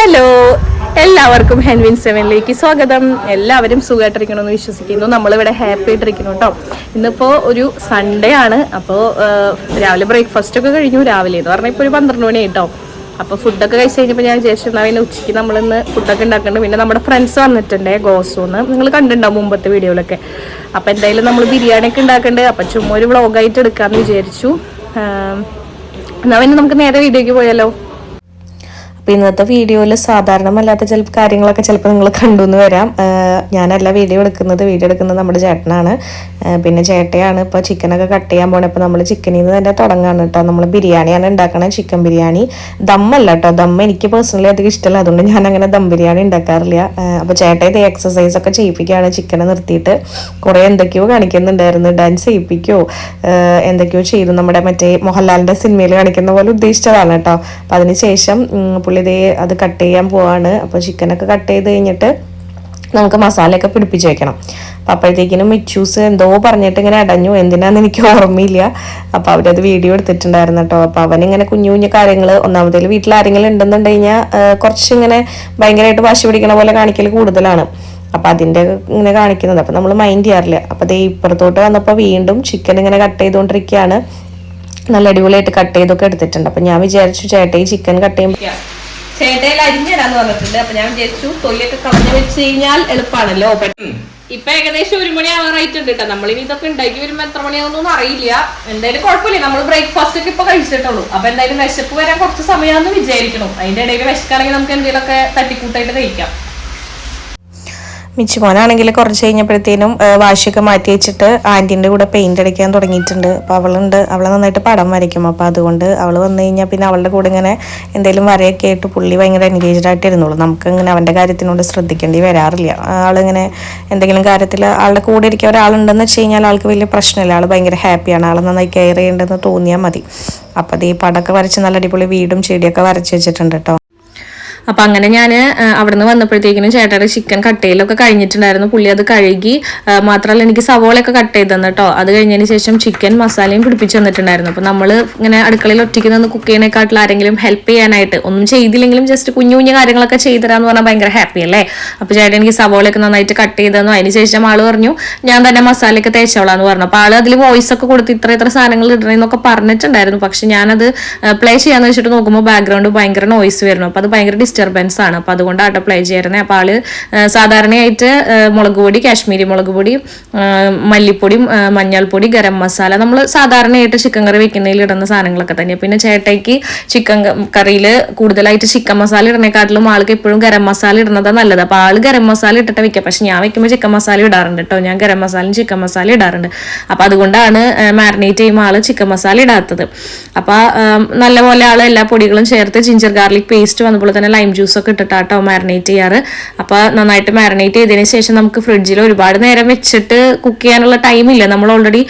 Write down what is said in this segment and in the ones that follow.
Hello എല്ലാവർക്കും ഹെൻവിൻ സെവനിലേക്ക് സ്വാഗതം. എല്ലാവരും സുഖമായിട്ടിരിക്കണമെന്ന് വിശ്വസിക്കുന്നു. നമ്മളിവിടെ ഹാപ്പി ആയിട്ടിരിക്കുന്നു കേട്ടോ ഇന്നിപ്പോൾ ഒരു സൺഡേ ആണ്. അപ്പോൾ രാവിലെ ബ്രേക്ക്ഫാസ്റ്റ് ഒക്കെ കഴിഞ്ഞു. രാവിലെ എന്ന് പറഞ്ഞാൽ ഇപ്പോൾ ഒരു പന്ത്രണ്ട് മണി കേട്ടോ അപ്പോൾ ഫുഡൊക്കെ കഴിച്ച് കഴിഞ്ഞപ്പോൾ ഞാൻ വിചാരിച്ചിരുന്ന പിന്നെ ഉച്ചയ്ക്ക് നമ്മളിന്ന് ഫുഡൊക്കെ ഉണ്ടാക്കുന്നുണ്ട് പിന്നെ നമ്മുടെ ഫ്രണ്ട്സ് വന്നിട്ടുണ്ട് ഗോസൂന്ന്. നിങ്ങൾ കണ്ടിട്ടുണ്ടാവും മുമ്പത്തെ വീഡിയോയിലൊക്കെ അപ്പോൾ എന്തായാലും നമ്മൾ ബിരിയാണി ഒക്കെ ഉണ്ടാക്കുന്നുണ്ട് അപ്പം ചുമ്മാ ഒരു വ്ളോഗായിട്ട് എടുക്കാമെന്ന് വിചാരിച്ചു. എന്നാൽ എന്നാ പിന്നെ നമുക്ക് നേരെ വീഡിയോയ്ക്ക് പോയാലോ? അപ്പോൾ ഇന്നത്തെ വീഡിയോയിൽ സാധാരണമല്ലാത്ത ചില കാര്യങ്ങളൊക്കെ ചിലപ്പോൾ നിങ്ങൾ കണ്ടു എന്ന് വരാം ഞാനല്ല വീഡിയോ എടുക്കുന്നത്. വീഡിയോ എടുക്കുന്നത് നമ്മുടെ ചേട്ടനാണ്. പിന്നെ ചേട്ടയാണ് ഇപ്പോൾ ചിക്കനൊക്കെ കട്ട് ചെയ്യാൻ പോണേ. അപ്പോൾ നമ്മൾ ചിക്കനിൽ നിന്ന് തന്നെ തുടങ്ങാണ് കേട്ടോ നമ്മൾ ബിരിയാണിയാണ് ഉണ്ടാക്കണത് ചിക്കൻ ബിരിയാണി. ദമ്മല്ല കേട്ടോ ദം എനിക്ക് പേഴ്സണലി അധികം ഇഷ്ടമല്ല അതുകൊണ്ട് ഞാൻ അങ്ങനെ ദം ബിരിയാണി ഉണ്ടാക്കാറില്ല. അപ്പോൾ ചേട്ടൻ ഇത് എക്സസൈസ് ഒക്കെ ചെയ്യിപ്പിക്കുകയാണ്. ചിക്കനെ നിർത്തിയിട്ട് കുറേ എന്തൊക്കെയോ കാണിക്കുന്നുണ്ടായിരുന്നു. ഡാൻസ് ചെയ്യിപ്പിക്കുകയോ ആഹ് എന്തൊക്കെയോ ചെയ്തു. നമ്മുടെ മറ്റേ മോഹൻലാലിന്റെ സിനിമയിൽ കാണിക്കുന്ന പോലെ ഉദ്ദേശിച്ചതാണ് കേട്ടോ അപ്പോൾ അതിനുശേഷം പുള്ളി ദേ അത് കട്ട് ചെയ്യാൻ പോവാണ്. അപ്പോൾ ചിക്കനൊക്കെ കട്ട് ചെയ്ത് കഴിഞ്ഞിട്ട് നമുക്ക് മസാലയൊക്കെ പിടിപ്പിച്ച് വെക്കണം. അപ്പം അപ്പോഴത്തേക്കിനും മിച്ചൂസ് എന്തോ പറഞ്ഞിട്ട് ഇങ്ങനെ അടഞ്ഞു. എന്തിനാന്ന് എനിക്ക് ഓർമ്മയില്ല. അപ്പോൾ അവരത് വീഡിയോ എടുത്തിട്ടുണ്ടായിരുന്നു കേട്ടോ അപ്പോൾ അവനിങ്ങനെ കുഞ്ഞു കുഞ്ഞു കാര്യങ്ങൾ ഒന്നാമതിൽ വീട്ടിൽ ആരെങ്കിലും ഉണ്ടെന്നുണ്ടെങ്കിൽ കുറച്ചിങ്ങനെ ഭയങ്കരമായിട്ട് വാശി പിടിക്കണ പോലെ കാണിക്കൽ കൂടുതലാണ്. അപ്പം അതിന്റെ ഇങ്ങനെ കാണിക്കുന്നത് അപ്പം നമ്മൾ മൈൻഡ് ചെയ്യാറില്ല. അപ്പം ദേ ഇപ്പുറത്തോട്ട് വന്നപ്പോൾ വീണ്ടും ചിക്കൻ ഇങ്ങനെ കട്ട് ചെയ്തുകൊണ്ടിരിക്കുകയാണ് നല്ല അടിപൊളിയായിട്ട് കട്ട് ചെയ്തൊക്കെ എടുത്തിട്ടുണ്ട്. അപ്പം ഞാൻ വിചാരിച്ചു ചേട്ടാ ഈ ചിക്കൻ കട്ട് ചെയ്യുമ്പോൾ ചേട്ടയിൽ അരിഞ്ഞിടാന്ന് പറഞ്ഞിട്ടുണ്ട്. അപ്പൊ ഞാൻ വിചാരിച്ചു തൊലിയൊക്കെ കളഞ്ഞു വെച്ച് കഴിഞ്ഞാൽ എളുപ്പമാണല്ലോ ഇപ്പൊ ഏകദേശം ഒരു മണി ആവാറായിട്ടുണ്ട് കേട്ടോ. നമ്മളിനി ഇതൊക്കെ ഉണ്ടാക്കി വരുമ്പോ എത്ര മണിയാവുന്നൊന്നും അറിയില്ല. എന്തായാലും കുഴപ്പമില്ല. നമ്മൾ ബ്രേക്ക്ഫാസ്റ്റ് ഒക്കെ ഇപ്പൊ കഴിച്ചിട്ടുള്ളൂ അപ്പൊ എന്തായാലും വിശപ്പ് വരാൻ കുറച്ച് സമയമാണെന്ന് വിചാരിക്കണം. അതിന്റെ ഇടയിൽ വിശക്കാണെങ്കിൽ നമുക്ക് എന്തെങ്കിലുമൊക്കെ തട്ടിക്കൂട്ടായിട്ട് കഴിക്കാം. മിച്ചുമോനാണെങ്കിൽ കുറച്ച് കഴിഞ്ഞപ്പോഴത്തേനും വാശിയൊക്കെ മാറ്റി വെച്ചിട്ട് ആന്റീന്റെ കൂടെ പെയിന്റ് അടിക്കാൻ തുടങ്ങിയിട്ടുണ്ട്. അപ്പോൾ അവളുണ്ട്. അവൾ നന്നായിട്ട് പടം വരയ്ക്കും. അപ്പോൾ അതുകൊണ്ട് അവൾ വന്നു കഴിഞ്ഞാൽ പിന്നെ അവളുടെ കൂടെ ഇങ്ങനെ എന്തെങ്കിലും വരയൊക്കെ ആയിട്ട് പുള്ളി ഭയങ്കര എൻഗേജ്ഡ് ആയിട്ട് ഇരുന്നുള്ളൂ. നമുക്ക് ഇങ്ങനെ അവന്റെ കാര്യത്തിനോട് ശ്രദ്ധിക്കേണ്ടി വരാറില്ല. ആളിങ്ങനെ എന്തെങ്കിലും കാര്യത്തിൽ ആളുടെ കൂടെ ഇരിക്കാൻ ഒരാളുണ്ടെന്ന് വെച്ച് കഴിഞ്ഞാൽ ആൾക്ക് വലിയ പ്രശ്നമില്ല. ആൾ ഭയങ്കര ഹാപ്പിയാണ് ആൾ നന്നായി കെയർ ചെയ്യേണ്ടതെന്ന് തോന്നിയാൽ മതി. അപ്പോൾ അത് ഈ പടമൊക്കെ വരച്ച് നല്ല അടിപൊളി വീടും ചെടിയൊക്കെ വരച്ച് വെച്ചിട്ടുണ്ട് കേട്ടോ. അപ്പൊ അങ്ങനെ ഞാൻ അവിടുന്ന് വന്നപ്പോഴത്തേക്കിനും ചേട്ടയുടെ ചിക്കൻ കട്ടയിലൊക്കെ കഴിഞ്ഞിട്ടുണ്ടായിരുന്നു. പുള്ളി അത് കഴുകി മാത്രമല്ല എനിക്ക് സവോളയൊക്കെ കട്ട് ചെയ്ത് തന്നു കേട്ടോ അത് കഴിഞ്ഞതിന് ശേഷം ചിക്കൻ മസാലയും പിടിപ്പിച്ച് തന്നിട്ടുണ്ടായിരുന്നു. അപ്പൊ നമ്മൾ ഇങ്ങനെ അടുക്കളയിൽ ഒറ്റയ്ക്ക് നിന്ന് കുക്ക് ചെയ്യുന്നതിനെക്കാട്ടിൽ ആരെങ്കിലും ഹെൽപ്പ് ചെയ്യാനായിട്ട് ഒന്നും ചെയ്തില്ലെങ്കിലും ജസ്റ്റ് കുഞ്ഞു കുഞ്ഞു കാര്യങ്ങളൊക്കെ ചെയ്തുതരാന്ന് പറഞ്ഞാൽ ഭയങ്കര ഹാപ്പി അല്ലേ? അപ്പൊ ചേട്ടൻ എനിക്ക് സവോളയൊക്കെ നന്നായിട്ട് കട്ട് ചെയ്ത് തന്നു. അതിന് ശേഷം ആൾ പറഞ്ഞു ഞാൻ തന്നെ മസാലയൊക്കെ തേച്ചോളാന്ന് പറഞ്ഞു. അപ്പൊ ആൾ അതിൽ വോയിസ് ഒക്കെ കൊടുത്ത് ഇത്ര ഇത്ര സാധനങ്ങൾ ഇടണമെന്നൊക്കെ പറഞ്ഞിട്ടുണ്ടായിരുന്നു. പക്ഷെ ഞാനത് പ്ലേ ചെയ്യാന്ന് വെച്ചിട്ട് നോക്കുമ്പോൾ ബാക്ക്ഗ്രൗണ്ട് ഭയങ്കര നോയിസ് വരുന്നു. അപ്പൊ അത് ഭയങ്കര ഡിസ്റ്റർബൻസ് ആണ്. അപ്പൊ അതുകൊണ്ടാണ് അപ്ലൈ ചെയ്യുന്നത് അപ്പൊ ആൾ സാധാരണയായിട്ട് മുളക് പൊടി കാശ്മീരി മുളക് പൊടി മല്ലിപ്പൊടി മഞ്ഞൾപ്പൊടി ഗരം മസാല നമ്മൾ സാധാരണയായിട്ട് ചിക്കൻ കറി വെക്കുന്നതിൽ ഇടുന്ന സാധനങ്ങളൊക്കെ തന്നെ പിന്നെ ചേട്ടയ്ക്ക് ചിക്കൻ കറിയിൽ കൂടുതലായിട്ട് ചിക്കൻ മസാല ഇടുന്നേക്കാട്ടിലും ആൾക്ക് എപ്പോഴും ഗരം മസാല ഇടുന്നതാണ് നല്ലത്. അപ്പൊ ആൾ ഗരം മസാല ഇട്ടിട്ട് വെക്കുക പക്ഷെ ഞാൻ വെക്കുമ്പോൾ ചിക്കൻ മസാല ഇടാറുണ്ട് കേട്ടോ ഞാൻ ഗരം മസാലയും ചിക്കൻ മസാല ഇടാറുണ്ട്. അപ്പൊ അതുകൊണ്ടാണ് മാരിനേറ്റ് ചെയ്യുമ്പോൾ ആൾ ചിക്കൻ മസാല ഇടാത്തത്. അപ്പൊ നല്ലപോലെ ആൾ എല്ലാ പൊടികളും ചേർത്ത് ജിഞ്ചർ ഗാർലിക് പേസ്റ്റ് വന്നപ്പോൾ തന്നെ ലൈം ജ്യൂസ് ഒക്കെ ഇട്ടിട്ടാട്ടോ മാരിനേറ്റ് ചെയ്യാറ്. അപ്പൊ നന്നായിട്ട് മാരിനേറ്റ് ചെയ്തതിന് ശേഷം നമുക്ക് ഫ്രിഡ്ജിൽ ഒരുപാട് നേരം വെച്ചിട്ട് കുക്ക് ചെയ്യാനുള്ള ടൈം ഇല്ല. നമ്മൾ ഓൾറെഡി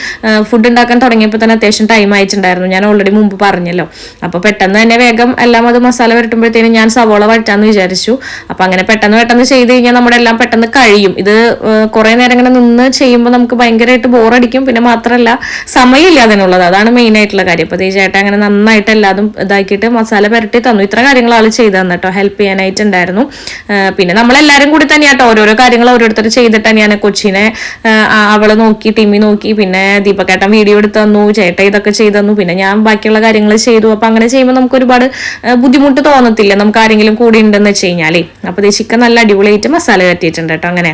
ഫുഡ് ഉണ്ടാക്കാൻ തുടങ്ങിയപ്പോൾ തന്നെ അത്യാവശ്യം ടൈം ആയിട്ടുണ്ടായിരുന്നു. ഞാൻ ഓൾറെഡി മുമ്പ് പറഞ്ഞല്ലോ. അപ്പൊ പെട്ടെന്ന് തന്നെ വേഗം എല്ലാം അത് മസാല വരട്ടുമ്പോഴത്തേനും ഞാൻ സവോള വഴറ്റാന്ന് വിചാരിച്ചു. അപ്പൊ അങ്ങനെ പെട്ടെന്ന് പെട്ടെന്ന് ചെയ്ത് കഴിഞ്ഞാൽ നമ്മുടെ എല്ലാം പെട്ടെന്ന് കഴിയും. ഇത് കുറെ നേരം ഇങ്ങനെ നിന്ന് ചെയ്യുമ്പോൾ നമുക്ക് ഭയങ്കരമായിട്ട് ബോറടിക്കും പിന്നെ മാത്രമല്ല സമയമില്ല അതിനുള്ളത്. അതാണ് മെയിൻ ആയിട്ടുള്ള കാര്യം. അപ്പൊ തീർച്ചയായിട്ടും അങ്ങനെ നന്നായിട്ട് എല്ലാതും ഇതാക്കിയിട്ട് മസാല പുരട്ടി തന്നു. ഇത്ര കാര്യങ്ങൾ ആൾ ചെയ്തു തന്നെ കേട്ടോ. ഹെൽപ്പ് ചെയ്യാനായിട്ടുണ്ടായിരുന്നു. പിന്നെ നമ്മളെല്ലാരും കൂടി തന്നെയാട്ടോ ഓരോരോ കാര്യങ്ങൾ ഓരോരുത്തർ ചെയ്തിട്ട് തന്നെയാണ് കൊച്ചിനെ ആ, നോക്കി ടിമ്മി നോക്കി പിന്നെ ദീപക്കേട്ടൻ വീഡിയോ എടുത്ത് തന്നു ചേട്ട ഇതൊക്കെ ചെയ്തു തന്നു പിന്നെ ഞാൻ ബാക്കിയുള്ള കാര്യങ്ങൾ ചെയ്തു. അപ്പൊ അങ്ങനെ ചെയ്യുമ്പോൾ നമുക്ക് ഒരുപാട് ബുദ്ധിമുട്ട് തോന്നത്തില്ല. നമുക്ക് ആരെങ്കിലും കൂടി ഉണ്ടെന്ന് വെച്ച് കഴിഞ്ഞാലേ. അപ്പൊ ദേശിക്ക നല്ല അടിപൊളിയായിട്ട് മസാല കറ്റിയിട്ടുണ്ട് കേട്ടോ അങ്ങനെ.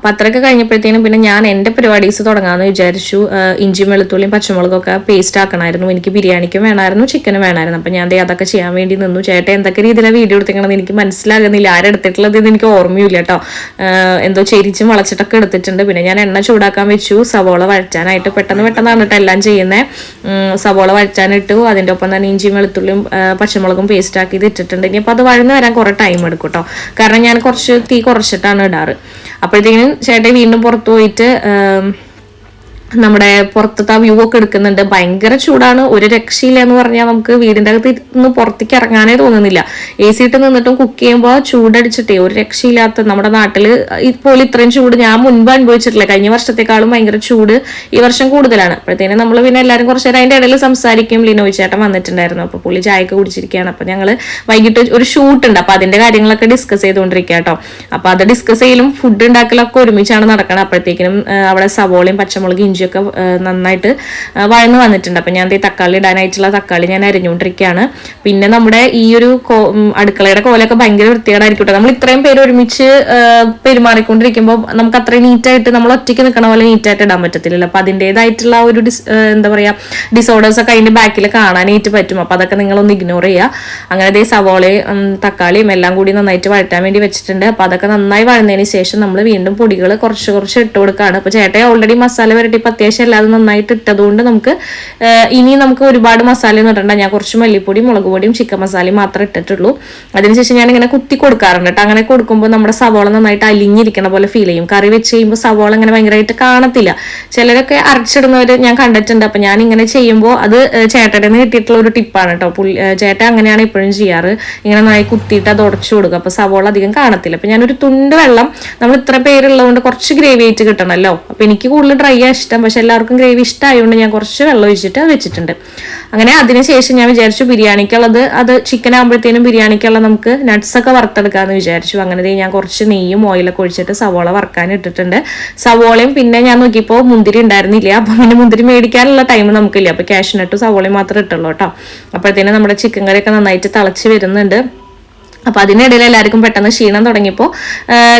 അപ്പൊ അത്രയൊക്കെ കഴിഞ്ഞപ്പോഴത്തേനും പിന്നെ ഞാൻ എന്റെ പരിപാടീസ് തുടങ്ങാമെന്ന് വിചാരിച്ചു. ഇഞ്ചി വെളുത്തുള്ളിയും പച്ചമുളകൊക്കെ പേസ്റ്റ് ആക്കണമായിരുന്നു എനിക്ക് ബിരിയാണിക്കും വേണമായിരുന്നു ചിക്കനും വേണമായിരുന്നു അപ്പൊ ഞാൻ അതൊക്കെ ചെയ്യാൻ വേണ്ടി നിന്നു. ചേട്ടൻ എന്തൊക്കെ രീതിയിലാണ് വീഡിയോ എടുത്തിക്കണമെന്ന് എനിക്ക് മനസ്സിലാകുന്നില്ല. ആരെടുത്തിട്ടുള്ളത് എന്ന് എനിക്ക് ഓർമ്മയില്ല കേട്ടോ. എന്തോ ചെരിച്ചും വളച്ചിട്ടൊക്കെ എടുത്തിട്ടുണ്ട്. പിന്നെ ഞാൻ എണ്ണ ചൂടാക്കാൻ വെച്ചു. സവോള വഴറ്റാനായിട്ട് പെട്ടെന്ന് പെട്ടെന്നാണ് കേട്ടോ എല്ലാം ചെയ്യുന്നത് സവോള വഴറ്റാനിട്ടു. അതിന്റെ ഒപ്പം തന്നെ ഇഞ്ചിയും വെളുത്തുള്ളിയും പച്ചമുളകും പേസ്റ്റ് ആക്കി ഇത് ഇട്ടിട്ടുണ്ട്. ഇനി അപ്പോൾ അത് വഴന്ന് വരാൻ കുറേ ടൈം എടുക്കും കേട്ടോ. കാരണം ഞാൻ കുറച്ച് തീ കുറച്ചിട്ടാണ് ഇടാറ്. അപ്പോഴത്തേക്കും ചേട്ടൻ വീണ്ടും പുറത്തു പോയിട്ട് നമ്മുടെ പുറത്തത്തെ വ്യൂ ഒക്കെ എടുക്കുന്നുണ്ട്. ഭയങ്കര ചൂടാണ്. ഒരു രക്ഷയില്ല എന്ന് പറഞ്ഞാൽ നമുക്ക് വീടിന്റെ അകത്ത് ഇരുന്ന് പുറത്തേക്ക് ഇറങ്ങാനേ തോന്നുന്നില്ല. എ സി ഇട്ട് നിന്നിട്ടും കുക്ക് ചെയ്യുമ്പോൾ ചൂടടിച്ചിട്ടേ ഒരു രക്ഷയില്ലാത്ത നമ്മുടെ നാട്ടിൽ ഇപ്പോൾ ഇത്രയും ചൂട് ഞാൻ മുൻപ് അനുഭവിച്ചിട്ടില്ല. കഴിഞ്ഞ വർഷത്തെക്കാളും ഭയങ്കര ചൂട് ഈ വർഷം കൂടുതലാണ്. അപ്പോഴത്തേനും നമ്മൾ പിന്നെ എല്ലാവരും കുറച്ച് നേരം അതിന്റെ ഇടയിൽ സംസാരിക്കും. ലിനോയ് ചേട്ടൻ വന്നിട്ടുണ്ടായിരുന്നു. അപ്പോൾ പുള്ളി ചായയൊക്കെ കുടിച്ചിരിക്കുകയാണ്. അപ്പോൾ ഞങ്ങൾ വൈകിട്ട് ഒരു ഷൂട്ട് ഉണ്ട്. അപ്പോൾ അതിന്റെ കാര്യങ്ങളൊക്കെ ഡിസ്കസ് ചെയ്തുകൊണ്ടിരിക്കുക കേട്ടോ. അപ്പൊ അത് ഡിസ്കസ് ചെയ്യലും ഫുഡ് ഉണ്ടാക്കലൊക്കെ ഒരുമിച്ചാണ് നടക്കണം അപ്പോഴത്തേക്കിനും അവിടെ സവോളയും പച്ചമുളക് ഇഞ്ചിയൊക്കെ നന്നായിട്ട് വഴന്ന് വന്നിട്ടുണ്ട്. അപ്പം ഞാൻ ഈ തക്കാളി ഇടാനായിട്ടുള്ള തക്കാളി ഞാൻ അരിഞ്ഞുകൊണ്ടിരിക്കുകയാണ്. പിന്നെ നമ്മുടെ ഈ ഒരു അടുക്കളയുടെ കോലൊക്കെ ഭയങ്കര വൃത്തികേടായിരിക്കും നമ്മൾ ഇത്രയും പേര് ഒരുമിച്ച് പെരുമാറിക്കൊണ്ടിരിക്കുമ്പോൾ നമുക്ക് അത്രയും നീറ്റായിട്ട് നമ്മൾ ഒറ്റയ്ക്ക് നിൽക്കണ പോലെ നീറ്റായിട്ട് ഇടാൻ പറ്റത്തില്ലല്ലോ. അപ്പം അതിന്റെതായിട്ടുള്ള ഒരു ഡിസ് എന്താ പറയുക ഡിസോർഡേഴ്സ് ഒക്കെ അതിന്റെ ബാക്കിൽ കാണാനായിട്ട് പറ്റും. അപ്പം അതൊക്കെ നിങ്ങളൊന്ന് ഇഗ്നോർ ചെയ്യുക. അങ്ങനെ ദേ സവോളയും തക്കാളിയും എല്ലാം കൂടി നന്നായിട്ട് വഴറ്റാൻ വേണ്ടി വെച്ചിട്ടുണ്ട്. അപ്പം അതൊക്കെ നന്നായി വഴന്നതിന് ശേഷം നമ്മൾ വീണ്ടും പൊടികൾ കുറച്ച് കുറച്ച് ഇട്ട് കൊടുക്കുകയാണ്. അപ്പോൾ ചേട്ടൻ ഓൾറെഡി മസാല വരട്ടി അത്യാവശ്യം അല്ലാതെ നന്നായിട്ട് ഇട്ടതുകൊണ്ട് നമുക്ക് ഇനി നമുക്ക് ഒരുപാട് മസാല ഒന്നും ഇടണ്ട. ഞാൻ കുറച്ച് മല്ലിപ്പൊടിയും മുളക് പൊടിയും ചിക്കൻ മസാലയും മാത്രമേ ഇട്ടിട്ടുള്ളൂ. അതിനുശേഷം ഞാൻ ഇങ്ങനെ കുത്തി കൊടുക്കാറുണ്ട് കേട്ടോ. അങ്ങനെ കൊടുക്കുമ്പോൾ നമ്മുടെ സവോള നന്നായിട്ട് അലിഞ്ഞിരിക്കണ പോലെ ഫീൽ ചെയ്യും. കറി വെച്ച് കഴിയുമ്പോൾ സവോള ഇങ്ങനെ ഭയങ്കരമായിട്ട് കാണത്തില്ല. ചിലരൊക്കെ അരച്ചിടുന്നവർ ഞാൻ കണ്ടിട്ടുണ്ട്. അപ്പം ഞാൻ ഇങ്ങനെ ചെയ്യുമ്പോൾ അത് ചേട്ടന്റെ നിന്ന് കിട്ടിയിട്ടുള്ള ഒരു ടിപ്പാണ് കേട്ടോ. പുള്ളി ചേട്ടൻ അങ്ങനെയാണ് എപ്പോഴും ചെയ്യാറ്. ഇങ്ങനെ നന്നായി കുത്തിയിട്ട് അത് ഉടച്ചു കൊടുക്കുക അപ്പം സവോള അധികം കാണത്തില്ല. അപ്പം ഞാനൊരു തുണ്ട് വെള്ളം നമ്മൾ ഇത്ര പേരുള്ളതുകൊണ്ട് കുറച്ച് ഗ്രേവി ആയിട്ട് കിട്ടണമല്ലോ അപ്പം എനിക്ക് കൂടുതൽ ഡ്രൈ ആ ഇഷ്ടം പക്ഷെ എല്ലാവർക്കും ഗ്രേവി ഇഷ്ടമായതുകൊണ്ട് ഞാൻ കുറച്ച് വെള്ളം ഒഴിച്ചിട്ട് വെച്ചിട്ടുണ്ട്. അങ്ങനെ അതിനുശേഷം ഞാൻ വിചാരിച്ചു ബിരിയാണിക്കുള്ളത് അത് ചിക്കൻ ആകുമ്പോഴത്തേനും ബിരിയാണിക്കുള്ള നമുക്ക് നട്ട്സൊക്കെ വറുത്തെടുക്കാമെന്ന് വിചാരിച്ചു. അങ്ങനെ ഞാൻ കുറച്ച് നെയ്യും ഓയിലൊക്കെ ഒഴിച്ചിട്ട് സവോള വറക്കാൻ ഇട്ടിട്ടുണ്ട്. സവോളയും പിന്നെ ഞാൻ നോക്കിയപ്പോൾ മുന്തിരി ഉണ്ടായിരുന്നില്ല. അപ്പോൾ പിന്നെ മുന്തിരി മേടിക്കാനുള്ള ടൈം നമുക്കില്ല. അപ്പോൾ ക്യാഷിനട്ടും സവോളയും മാത്രമേ ഇട്ടുള്ളൂ കേട്ടോ. അപ്പോഴത്തേനും നമ്മുടെ ചിക്കൻ കറിയൊക്കെ നന്നായിട്ട് തിളച്ച് വരുന്നുണ്ട്. അപ്പൊ അതിനിടയിൽ എല്ലാവർക്കും പെട്ടെന്ന് ക്ഷീണം തുടങ്ങിയപ്പോൾ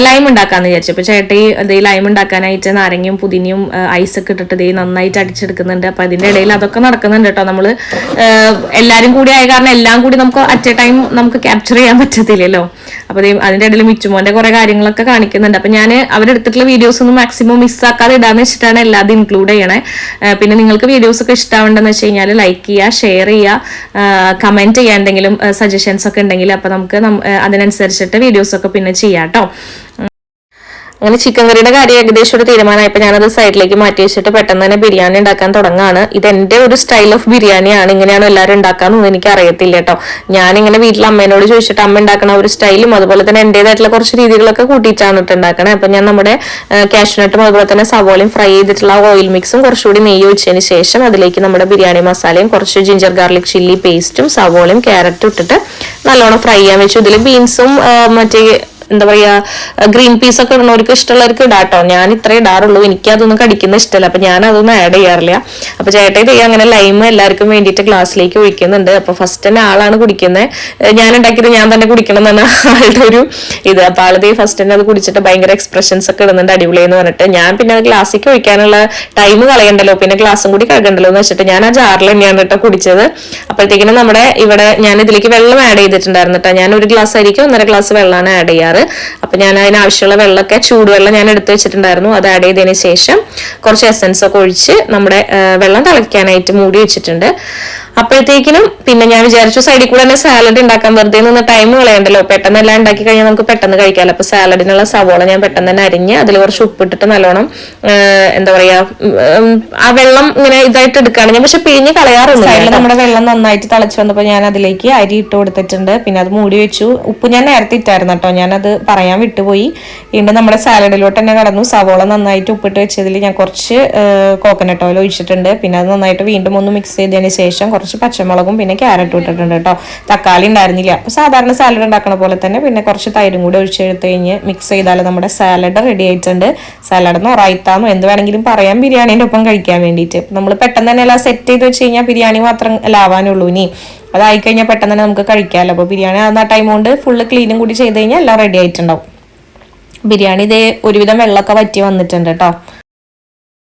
ലൈം ഉണ്ടാക്കാന്ന് വിചാരിച്ചു. അപ്പൊ ചേട്ടി ദേ ലൈം ഉണ്ടാക്കാനായിട്ട് നാരങ്ങയും പുതിനയും ഐസൊക്കെ ഇട്ടിട്ട് ദേ നന്നായിട്ട് അടിച്ചെടുക്കുന്നുണ്ട്. അപ്പൊ അതിന്റെ ഇടയിൽ അതൊക്കെ നടക്കുന്നുണ്ട് കേട്ടോ നമ്മൾ. എല്ലാവരും കൂടി ആയ കാരണം എല്ലാം കൂടി നമുക്ക് അറ്റ് എ ടൈം നമുക്ക് ക്യാപ്ചർ ചെയ്യാൻ പറ്റത്തില്ലല്ലോ. അപ്പൊ ദേ അതിന്റെ ഇടയിൽ മിച്ചുമോന്റെ കുറേ കാര്യങ്ങളൊക്കെ കാണിക്കുന്നുണ്ട്. അപ്പൊ ഞാൻ അവരെടുത്തിട്ടുള്ള വീഡിയോസ് ഒന്നും മാക്സിമം മിസ്സാക്കാതെ ഇടാന്ന് വെച്ചിട്ടാണ് എല്ലാതും ഇൻക്ലൂഡ് ചെയ്യണേ. പിന്നെ നിങ്ങൾക്ക് വീഡിയോസ് ഒക്കെ ഇഷ്ടമാവുണ്ടെന്ന് വെച്ച് കഴിഞ്ഞാൽ ലൈക്ക് ചെയ്യുക ഷെയർ ചെയ്യുക കമന്റ് ചെയ്യുക എന്തെങ്കിലും സജഷൻസ് ഒക്കെ ഉണ്ടെങ്കിൽ അപ്പൊ നമുക്ക് അതിനനുസരിച്ചിട്ട് വീഡിയോസൊക്കെ പിന്നെ ചെയ്യാം കേട്ടോ അങ്ങനെ ചിക്കൻ കറിയുടെ കാര്യം ഏകദേശം ഒരു തീരുമാനമായപ്പോൾ ഞാനത് സൈഡിലേക്ക് മാറ്റി വെച്ചിട്ട് പെട്ടെന്ന് തന്നെ ബിരിയാണി ഉണ്ടാക്കാൻ തുടങ്ങാണ്. ഇത് എന്റെ ഒരു സ്റ്റൈൽ ഓഫ് ബിരിയാണിയാണ്. ഇങ്ങനെയാണ് എല്ലാവരും ഉണ്ടാക്കാന്നൊന്നും എനിക്ക് അറിയത്തില്ല കേട്ടോ. ഞാനിങ്ങനെ വീട്ടിൽ അമ്മേനോട് ചോദിച്ചിട്ട് അമ്മ ഉണ്ടാക്കണ ഒരു സ്റ്റൈലും അതുപോലെ തന്നെ എന്റേതായിട്ടുള്ള കുറച്ച് രീതികളൊക്കെ കൂട്ടിയിട്ടാണ് ഇട്ട് ഉണ്ടാക്കണേ. അപ്പൊ ഞാൻ നമ്മുടെ കാഷ്നട്ടും അതുപോലെ തന്നെ സവോളയും ഫ്രൈ ചെയ്തിട്ടുള്ള ഓയിൽ മിക്സും കുറച്ചുകൂടി നെയ്യ് ഒഴിച്ചതിന് ശേഷം അതിലേക്ക് നമ്മുടെ ബിരിയാണി മസാലയും കുറച്ച് ജിഞ്ചർ ഗാർലിക് ചില്ലി പേസ്റ്റും സവോളയും ക്യാരറ്റും ഇട്ടിട്ട് നല്ലോണം ഫ്രൈ ചെയ്യാൻ വെച്ചു. ഇതിൽ ബീൻസും മറ്റേ എന്താ പറയാ ഗ്രീൻ പീസ് ഒക്കെ ഇടുന്നവർക്ക് ഇഷ്ടമുള്ളവർക്ക് ഇടാട്ടോ. ഞാൻ ഇത്രേ ഇടാറുള്ളൂ. എനിക്ക് അതൊന്നും കടിക്കുന്ന ഇഷ്ടമല്ല. അപ്പൊ ഞാൻ അതൊന്നും ആഡ് ചെയ്യാറില്ല. അപ്പൊ ചേട്ടൻ ഇത് അങ്ങനെ ലൈം എല്ലാവർക്കും വേണ്ടിയിട്ട് ഗ്ലാസ്സിലേക്ക് ഒഴിക്കുന്നുണ്ട്. അപ്പൊ ഫസ്റ്റ് തന്നെ ആളാണ് കുടിക്കുന്നത് ഞാൻ ഉണ്ടാക്കിയത് ഞാൻ തന്നെ കുടിക്കണം എന്നാണ് ആളുടെ ഒരു ഇത്. അപ്പൊ ആളത് ഫസ്റ്റ് തന്നെ അത് കുടിച്ചിട്ട് ഭയങ്കര എക്സ്പ്രഷൻസ് ഒക്കെ ഇടുന്നുണ്ട് അടിപൊളിയെന്ന് പറഞ്ഞിട്ട്. ഞാൻ പിന്നെ ഗ്ലാസ്സിലേക്ക് ഒഴിക്കാനുള്ള ടൈം കളയണ്ടല്ലോ. പിന്നെ ഗ്ലാസും കൂടി കഴുകണ്ടല്ലോ എന്ന് വെച്ചിട്ട് ഞാൻ ആ ജാറിൽ തന്നെയാണ് കേട്ടോ കുടിച്ചത്. അപ്പോഴത്തേക്കിനും നമ്മുടെ ഇവിടെ ഞാൻ ഇതിലേക്ക് വെള്ളം ആഡ് ചെയ്തിട്ടുണ്ടായിരുന്നു കേട്ടോ. ഞാൻ ഒരു ഗ്ലാസ് ആയിരിക്കും ഒന്നര ഗ്ലാസ് വെള്ളമാണ് ആഡ് ചെയ്യാറ്. അപ്പൊ ഞാൻ അതിനാവശ്യമുള്ള വെള്ളമൊക്കെ ചൂടുവെള്ളം ഞാൻ എടുത്തു വെച്ചിട്ടുണ്ടായിരുന്നു. അത് ആഡ് ചെയ്തതിന് ശേഷം കുറച്ച് എസൻസ് ഒക്കെ ഒഴിച്ച് നമ്മുടെ വെള്ളം തിളയ്ക്കാനായിട്ട് മൂടി വെച്ചിട്ടുണ്ട്. അപ്പോഴത്തേക്കിനും പിന്നെ ഞാൻ വിചാരിച്ചു സൈഡിൽ കൂടെ തന്നെ സാലഡ് ഉണ്ടാക്കാൻ വെറുതെ നിന്ന് ടൈം കളയണ്ടല്ലോ. പെട്ടെന്ന് എല്ലാം ഉണ്ടാക്കി കഴിഞ്ഞാൽ നമുക്ക് പെട്ടെന്ന് കഴിക്കാമല്ലോ അപ്പൊ സാലഡിനുള്ള സവോള ഞാൻ പെട്ടെന്ന് തന്നെ അരിഞ്ഞ് അതിൽ കുറച്ച് ഉപ്പിട്ടിട്ട് നല്ലോണം എന്താ പറയാ ആ വെള്ളം ഇങ്ങനെ ഇതായിട്ട് എടുക്കുകയാണ് ഞാൻ. പക്ഷെ പിഴിഞ്ഞ് കളയാറുണ്ട് സൈഡിൽ നമ്മുടെ വെള്ളം നന്നായിട്ട് തിളച്ചു വന്നപ്പോൾ ഞാൻ അതിലേക്ക് അരി ഇട്ട് കൊടുത്തിട്ടുണ്ട്. പിന്നെ അത് മൂടി വെച്ചു. ഉപ്പ് ഞാൻ നേരത്തെ ഇട്ടായിരുന്നു കേട്ടോ. ഞാനത് പറയാൻ വിട്ടുപോയി. വീണ്ടും നമ്മുടെ സാലഡിലോട്ട് തന്നെ കടന്നു. സവോള നന്നായിട്ട് ഉപ്പിട്ട് വെച്ചതിൽ ഞാൻ കുറച്ച് കോക്കനട്ട് ഓയിൽ ഒഴിച്ചിട്ടുണ്ട്. പിന്നെ അത് നന്നായിട്ട് വീണ്ടും ഒന്ന് മിക്സ് ചെയ്തതിന് ശേഷം കുറച്ച് പച്ചമുളകും പിന്നെ ക്യാരറ്റും ഇട്ടിട്ടുണ്ട് കേട്ടോ. തക്കാളി ഉണ്ടായിരുന്നില്ല. അപ്പോൾ സാധാരണ സാലഡ് ഉണ്ടാക്കണ പോലെ തന്നെ പിന്നെ കുറച്ച് തൈരും കൂടി ഒഴിച്ചെടുത്ത് കഴിഞ്ഞ് മിക്സ് ചെയ്താൽ നമ്മുടെ സാലഡ് റെഡി ആയിട്ടുണ്ട്. സാലഡെന്നോ റൈത്താന്നോ എന്ത് വേണമെങ്കിലും പറയാം. ബിരിയാണീന്റെ ഒപ്പം കഴിക്കാൻ വേണ്ടിയിട്ട്. നമ്മൾ പെട്ടെന്ന് തന്നെ എല്ലാം സെറ്റ് ചെയ്ത് വെച്ച് കഴിഞ്ഞാൽ ബിരിയാണി മാത്രം ലാവാനുള്ളൂ ഇനി. അതായി കഴിഞ്ഞാൽ പെട്ടെന്ന് തന്നെ നമുക്ക് കഴിക്കാമല്ലോ അപ്പോൾ ബിരിയാണി ആ ടൈം കൊണ്ട് ഫുള്ള് ക്ലീനും കൂടി ചെയ്ത് കഴിഞ്ഞാൽ എല്ലാം റെഡി ആയിട്ടുണ്ടാവും. ബിരിയാണി ഇതേ ഒരുവിധം വെള്ളമൊക്കെ വറ്റി വന്നിട്ടുണ്ട് കേട്ടോ.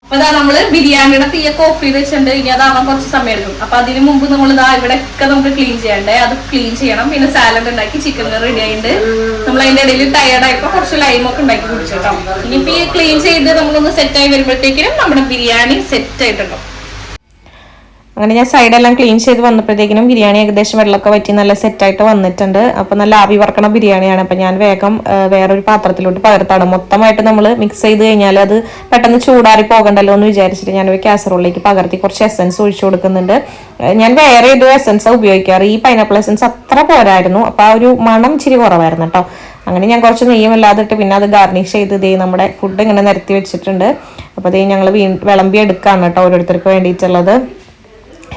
അപ്പൊ ഇതാ നമ്മൾ ബിരിയാണിയുടെ തീയൊക്കെ ഓഫ് ചെയ്ത് വെച്ചിട്ടുണ്ട്. ഇനി അതാവാൻ കുറച്ച് സമയം എടുക്കും അപ്പൊ അതിന് മുമ്പ് നമ്മൾ ഇതാ ഇവിടെയൊക്കെ നമുക്ക് ക്ലീൻ ചെയ്യണ്ടേ? അത് ക്ലീൻ ചെയ്യണം. പിന്നെ സാലഡ് ഉണ്ടാക്കി ചിക്കൻ കറി റെഡി ആയിട്ടുണ്ട്. നമ്മൾ അതിന്റെ ഇടയിൽ ടയർഡ് ആയപ്പോ കുറച്ച് ലൈമൊക്കെ ഉണ്ടാക്കി കുടിച്ചു കേട്ടോ ഇനിയിപ്പോ ഈ ക്ലീൻ ചെയ്ത് നമ്മളൊന്ന് സെറ്റ് ആയി വരുമ്പോഴത്തേക്കിനും നമ്മുടെ ബിരിയാണി സെറ്റ് ആയിട്ടുണ്ടോ. അങ്ങനെ ഞാൻ സൈഡെല്ലാം ക്ലീൻ ചെയ്ത് വന്നപ്പോഴത്തേക്കിനും ബിരിയാണി ഏകദേശം വെള്ളമൊക്കെ വറ്റി നല്ല സെറ്റായിട്ട് വന്നിട്ടുണ്ട്. അപ്പോൾ നല്ല ആവി വറക്കണ ബിരിയാണിയാണ്. അപ്പോൾ ഞാൻ വേഗം വേറൊരു പാത്രത്തിലോട്ട് പകർത്താണ്. മൊത്തമായിട്ട് നമ്മൾ മിക്സ് ചെയ്ത് കഴിഞ്ഞാൽ അത് പെട്ടെന്ന് ചൂടാറി പോകണ്ടല്ലോ എന്ന് വിചാരിച്ചിട്ട് ഞാനൊരു കാസറോളിലേക്ക് പകർത്തി കുറച്ച് എസൻസ് ഒഴിച്ചു കൊടുക്കുന്നുണ്ട്. ഞാൻ വേറെ ഒരു എസൻസ് ഉപയോഗിക്കാറ്? ഈ പൈനാപ്പിൾ എസൻസ് അത്ര പോരായിരുന്നു. അപ്പോൾ ആ ഒരു മണം ഇച്ചിരി കുറവായിരുന്നു കേട്ടോ അങ്ങനെ ഞാൻ കുറച്ച് നെയ്യും ഇട്ട് പിന്നെ അത് ഗാർണിഷ് ചെയ്ത് ഇതേ നമ്മുടെ ഫുഡ് ഇങ്ങനെ നിരത്തി വെച്ചിട്ടുണ്ട്. അപ്പോൾ ദേ ഞങ്ങൾ വീ വിളമ്പി എടുക്കാണ് കേട്ടോ ഓരോരുത്തർക്ക് വേണ്ടിയിട്ടുള്ളത്.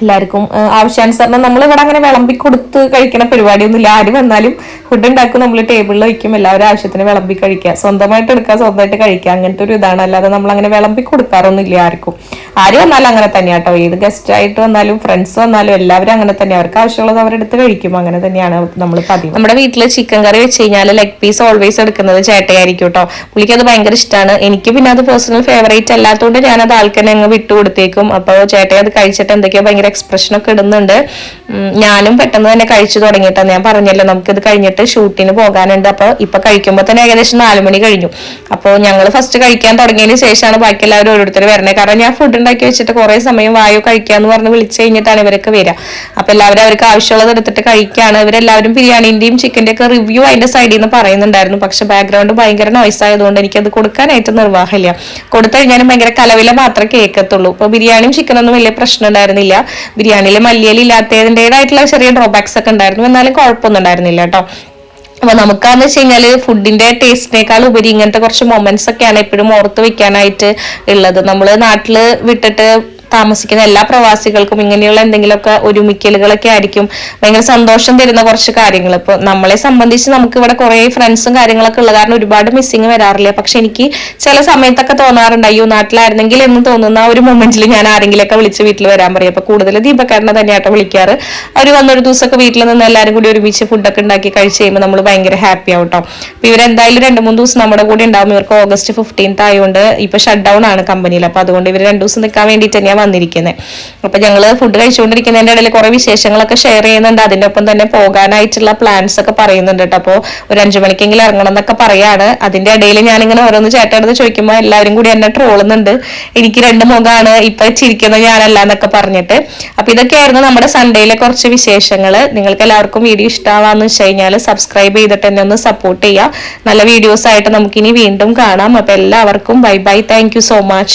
എല്ലാവർക്കും ആവശ്യാനുസരണം നമ്മൾ ഇവിടെ അങ്ങനെ വിളമ്പി കൊടുത്ത് കഴിക്കണ പരിപാടിയൊന്നുമില്ല. ആര് വന്നാലും ഫുഡ് ഉണ്ടാക്കും നമ്മൾ ടേബിളിൽ വയ്ക്കും എല്ലാവരും ആവശ്യത്തിന് വിളമ്പി കഴിക്കുക. സ്വന്തമായിട്ട് എടുക്കുക സ്വന്തമായിട്ട് കഴിക്കുക. അങ്ങനത്തെ ഒരു ഇതാണ്. അല്ലാതെ നമ്മൾ അങ്ങനെ വിളമ്പി കൊടുക്കാറൊന്നുമില്ല ആർക്കും. ആര് വന്നാലും അങ്ങനെ തന്നെയാണ് കേട്ടോ ഏത് ഗസ്റ്റ് ആയിട്ട് വന്നാലും ഫ്രണ്ട്സ് വന്നാലും എല്ലാവരും അങ്ങനെ തന്നെ. അവർക്ക് ആവശ്യമുള്ളത് അവരെടുത്ത് കഴിക്കും. അങ്ങനെ തന്നെയാണ് നമ്മൾ പതിവ്. നമ്മുടെ വീട്ടിൽ ചിക്കൻ കറി വെച്ച് കഴിഞ്ഞാൽ ലെഗ് പീസ് ഓൾവേസ് എടുക്കുന്നത് ചേട്ടയായിരിക്കും കേട്ടോ പുള്ളിക്ക് അത് ഭയങ്കര ഇഷ്ടമാണ് എനിക്ക് പിന്നെ അത് പേഴ്സണൽ ഫേവറേറ്റ് അല്ലാത്തതുകൊണ്ട് ഞാൻ അത് ആൾക്കാരെ അങ്ങ് വിട്ടുകൊടുത്തേക്കും. അപ്പോൾ ചേട്ടയെ അത് കഴിച്ചിട്ട് എന്തൊക്കെയോ ഭയങ്കര എക്സ്പ്രഷൻ ഒക്കെ ഇടുന്നുണ്ട്. ഞാനും പെട്ടെന്ന് തന്നെ കഴിച്ചു തുടങ്ങിയിട്ടാണ് ഞാൻ പറഞ്ഞല്ലോ നമുക്കിത് കഴിഞ്ഞിട്ട് ഷൂട്ടിന് പോകാനുണ്ട്. അപ്പോൾ ഇപ്പൊ കഴിക്കുമ്പോൾ തന്നെ ഏകദേശം നാല് മണി കഴിഞ്ഞു. അപ്പോൾ ഞങ്ങൾ ഫസ്റ്റ് കഴിക്കാൻ തുടങ്ങിയതിന് ശേഷമാണ് ബാക്കി എല്ലാവരും ഓരോരുത്തർ വരണത് കാരണം ഞാൻ ഫുഡ് ഉണ്ടാക്കി വെച്ചിട്ട് കുറേ സമയം വായു കഴിക്കാന്ന് പറഞ്ഞ് വിളിച്ചു കഴിഞ്ഞിട്ടാണ് ഇവരൊക്കെ വരിക അപ്പൊ എല്ലാവരും അവർക്ക് ആവശ്യമുള്ളത് എടുത്തിട്ട് കഴിക്കുകയാണ് ഇവരെല്ലാവരും ബിരിയാണിന്റെയും ചിക്കന്റെ ഒക്കെ റിവ്യൂ അതിന്റെ സൈഡിൽ നിന്ന് പറയുന്നുണ്ടായിരുന്നു. പക്ഷെ ബാക്ക്ഗ്രൗണ്ട് ഭയങ്കര നോയ്സ് ആയതുകൊണ്ട് എനിക്ക് എനിക്കത് കൊടുക്കാനായിട്ട് നിർവാഹമില്ല. കൊടുത്തു കഴിഞ്ഞാലും ഭയങ്കര കലവില മാത്രമേ കേൾക്കത്തുള്ളൂ. ഇപ്പൊ ബിരിയാണിയും ചിക്കനൊന്നും വലിയ പ്രശ്നം ഉണ്ടായിരുന്നില്ല. ബിരിയാണിയിൽ മല്ലിയല ഇല്ലാത്തതിന്റെതായിട്ടുള്ള ചെറിയ ഡ്രോബാക്സ് ഒക്കെ ഉണ്ടായിരുന്നു. എന്നാലും കുഴപ്പമൊന്നും ഉണ്ടായിരുന്നില്ല കേട്ടോ. അപ്പൊ നമുക്കാന്ന് വെച്ച് കഴിഞ്ഞാൽ ഫുഡിന്റെ ടേസ്റ്റിനേക്കാൾ ഉപരി ഇങ്ങനത്തെ കുറച്ച് മൊമെന്റ്സ് ഒക്കെയാണ് എപ്പോഴും ഓർത്ത് വെക്കാനായിട്ട് ഉള്ളത്. നമ്മൾ നാട്ടിൽ വിട്ടിട്ട് താമസിക്കുന്ന എല്ലാ പ്രവാസികൾക്കും ഇങ്ങനെയുള്ള എന്തെങ്കിലുമൊക്കെ ഒരുമിക്കലുകളൊക്കെ ആയിരിക്കും ഭയങ്കര സന്തോഷം തരുന്ന കുറച്ച് കാര്യങ്ങൾ. ഇപ്പൊ നമ്മളെ സംബന്ധിച്ച് നമുക്ക് ഇവിടെ കുറെ ഫ്രണ്ട്സും കാര്യങ്ങളൊക്കെ ഉള്ള കാരണം ഒരുപാട് മിസ്സിങ് വരാറില്ല. പക്ഷെ എനിക്ക് ചില സമയത്തൊക്കെ തോന്നാറുണ്ട് അയ്യോ നാട്ടിലായിരുന്നെങ്കിൽ എന്ന് തോന്നുന്ന ഒരു മൊമെന്റിൽ ഞാൻ ആരെങ്കിലുമൊക്കെ വിളിച്ച് വീട്ടിൽ വരാൻ പറയും. അപ്പൊ കൂടുതൽ ദീപക്കാരനെ തന്നെയാട്ടോ വിളിക്കാറ്. അവർ വന്നൊരു ദിവസമൊക്കെ വീട്ടിൽ നിന്ന് എല്ലാവരും കൂടി ഒരുമിച്ച് ഫുഡൊക്കെ ഉണ്ടാക്കി കഴിച്ച് കഴിയുമ്പോൾ നമ്മൾ ഭയങ്കര ഹാപ്പി ആവും കേട്ടോ അപ്പൊ ഇവരെന്തായാലും രണ്ട് മൂന്ന് ദിവസം നമ്മുടെ കൂടെ ഉണ്ടാവും. ഇവർക്ക് ഓഗസ്റ്റ് ഫിഫ്റ്റീൻത്ത് ആയതുകൊണ്ട് ഇപ്പൊ ഷട്ട് ഡൗൺ ആണ് കമ്പനിയിൽ അപ്പൊ അതുകൊണ്ട് ഇവർ രണ്ട് ദിവസം നിൽക്കാൻ വേണ്ടിയിട്ട് തന്നെയാണ് വന്നിരിക്കുന്നത് അപ്പൊ ഞങ്ങൾ ഫുഡ് കഴിച്ചുകൊണ്ടിരിക്കുന്നതിന്റെ ഇടയിൽ കുറെ വിശേഷങ്ങളൊക്കെ ഷെയർ ചെയ്യുന്നുണ്ട്. അതിന്റെ ഒപ്പം തന്നെ പോകാനായിട്ടുള്ള പ്ലാൻസ് ഒക്കെ പറയുന്നുണ്ട് കേട്ടോ അപ്പോൾ ഒരു അഞ്ചു മണിക്കെങ്കിലും ഇറങ്ങണം എന്നൊക്കെ പറയാണ്. അതിന്റെ ഇടയിൽ ഞാനിങ്ങനെ ഓരോന്ന് ചേട്ടനടുത്ത് ചോദിക്കുമ്പോൾ എല്ലാവരും കൂടി എന്നെ ട്രോളുന്നുണ്ട്. എനിക്ക് രണ്ട് മുഖമാണ് ഇപ്പൊ ചിരിക്കുന്നത് ഞാനല്ല എന്നൊക്കെ പറഞ്ഞിട്ട്. അപ്പൊ ഇതൊക്കെയായിരുന്നു നമ്മുടെ സൺഡേയിലെ കുറച്ച് വിശേഷങ്ങൾ നിങ്ങൾക്ക് എല്ലാവർക്കും വീഡിയോ ഇഷ്ടമാവാന്ന് വെച്ച് കഴിഞ്ഞാൽ സബ്സ്ക്രൈബ് ചെയ്തിട്ട് എന്നെ ഒന്ന് സപ്പോർട്ട് ചെയ്യുക നല്ല വീഡിയോസ് ആയിട്ട് നമുക്കിനി വീണ്ടും കാണാം. അപ്പൊ എല്ലാവർക്കും bye bye thank so much